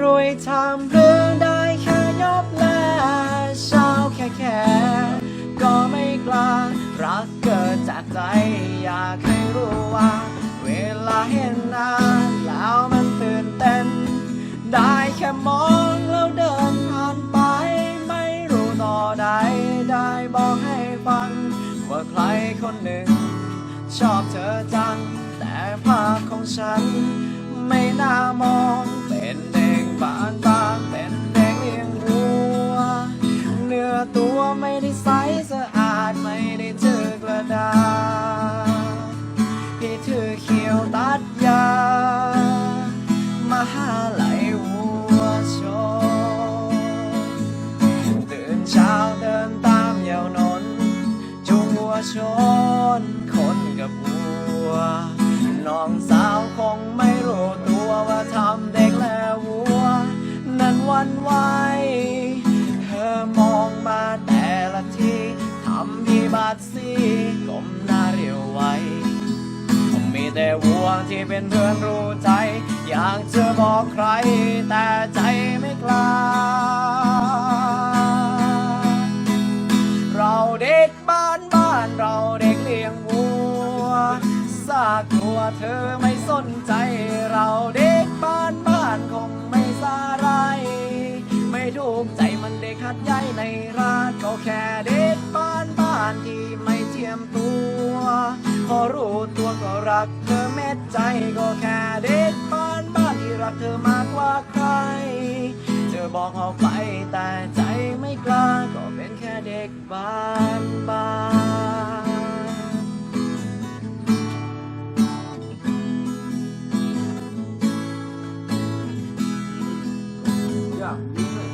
รวยทำเรื่องได้แค่ยบแลเช้าแค่แค่ก็ไม่กล้ารักเกิดจากใจ อยากให้รู้ว่า เวลาเห็นหน้าแล้วมันตื่นเต้น ได้แค่มองแล้วเดินผ่านไป ไม่รู้ต่อใดได้บอกให้ฟัง ว่าใครคนหนึ่ง ชอบเธอจัง แต่ภาพของฉัน ไม่น่ามอง บานบางเป็นเด็กเลี้ยงวัว เนื้อตัวไม่ได้ใสสะอาดไม่ได้ถือกระดาษที่ถือเขียวตัดยา มาหาไหลวัวชนตื่นเช้าเดินตามยาวนนจูงวัวชนันไหว เธอมองมาแต่ละทีทำพี่บาดสีก้มหน้าเรียวไวผมมีแต่วัวที่เป็นเพื่อนรู้ใจ อยากจะบอกใคร แต่ใจไม่กล้า เราเด็กบ้านบ้านเราเด็กเลี้ยงวัว ซากกลัวเธอไม่สนใจเรา มันเด็กหัดใหญ่ในร้านก็แค่เด็กบ้านบ้านที่ไม่เจียมตัว พอรู้ตัวก็รักเธอเม็ดใจก็แค่เด็กบ้านบ้านที่รักเธอมากกว่าใคร เธอบอกออกไปแต่ใจไม่กล้าก็เป็นแค่เด็กบ้านบ้านอย่างนี้